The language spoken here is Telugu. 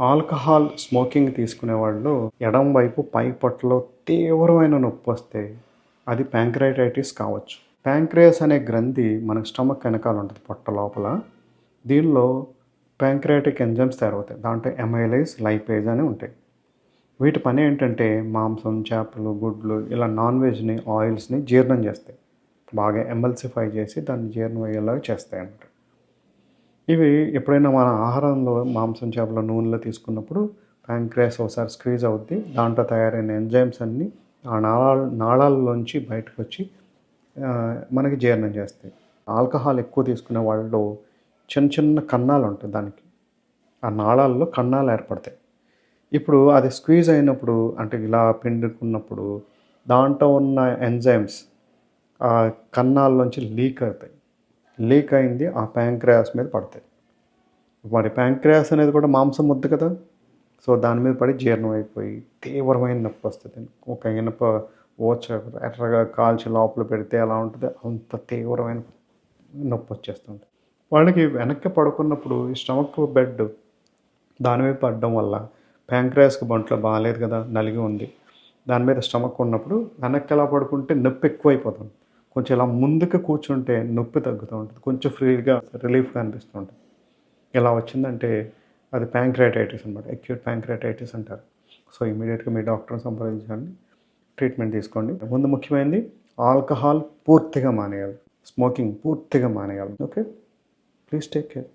ఆల్కహాల్ స్మోకింగ్ తీసుకునే వాళ్ళు ఎడం వైపు పై పొట్టలో తీవ్రమైన నొప్పి వస్తే అది ప్యాంక్రైటైటిస్ కావచ్చు. ప్యాంక్రియాస్ అనే గ్రంథి మన స్టమక్ వెనకాల ఉంటుంది పొట్ట లోపల. దీనిలో ప్యాంక్రియాటిక్ ఎంజైమ్స్ తయారవుతాయి. దాంట్లో ఎమైలైజ్ లైపేజ్ అని ఉంటాయి. వీటి పని ఏంటంటే మాంసం చేపలు గుడ్లు ఇలా నాన్ వెజ్ని ఆయిల్స్ని జీర్ణం చేస్తాయి. బాగా ఎమల్సిఫై చేసి దాన్ని జీర్ణం అయ్యేలాగా చేస్తాయి అన్నమాట ఇవి ఎప్పుడైనా మన ఆహారంలో మాంసం చేపల నూనెలో తీసుకున్నప్పుడు ప్యాంక్రియాస్ ఒకసారి స్క్వీజ్ అవుద్ది. దాంట్లో తయారైన ఎంజైమ్స్ అన్నీ ఆ నాళాల నాళాల్లోంచి బయటకు వచ్చి మనకి జీర్ణం చేస్తాయి. ఆల్కహాల్ ఎక్కువ తీసుకునే వాళ్ళు చిన్న చిన్న కన్నాలు ఉంటాయి దానికి. ఆ నాళాల్లో కన్నాలు ఏర్పడతాయి. ఇప్పుడు అది స్క్వీజ్ అయినప్పుడు అంటే ఇలా పిండుకున్నప్పుడు దాంట్లో ఉన్న ఎంజైమ్స్ ఆ కన్నాల్లోంచి లీక్ అవుతాయి. లీక్ అయింది ఆ ప్యాంక్రయాస్ మీద పడతాయి. మరి ప్యాంక్రయాస్ అనేది కూడా మాంసం ముద్దు కదా? సో దాని మీద పడి జీర్ణం అయిపోయి తీవ్రమైన నొప్పి వస్తుంది. ఒక ఇనప ఓచ ఎర్రగా కాల్చి లోపల పెడితే ఎలా ఉంటుంది? అంత తీవ్రమైన నొప్పి వచ్చేస్తుంది. వాళ్ళకి వెనక్కి పడుకున్నప్పుడు ఈ స్టమక్ బెడ్ దాని మీద పడడం వల్ల ప్యాంక్రయాస్కి బంట్లో బాగాలేదు కదా నలిగి ఉంది. దాని మీద స్టమక్ ఉన్నప్పుడు వెనక్కి ఎలా పడుకుంటే నొప్పి ఎక్కువైపోతుంది. కొంచెం ఇలా ముందుకు కూర్చుంటే నొప్పి తగ్గుతూ ఉంటుంది. కొంచెం ఫ్రీగా రిలీఫ్గా అనిపిస్తూ ఉంటుంది. ఇలా వచ్చిందంటే అది ప్యాంక్రైటైటిస్ అనమాట అక్యూట్ ప్యాంక్రైటైటిస్ అంటారు. సో ఇమీడియట్గా మీ డాక్టర్ని సంప్రదించండి. ట్రీట్మెంట్ తీసుకోండి. ముందు ముఖ్యమైనది ఆల్కహాల్ పూర్తిగా మానేయాలి. స్మోకింగ్ పూర్తిగా మానేయాలి. ఓకే? Please take care.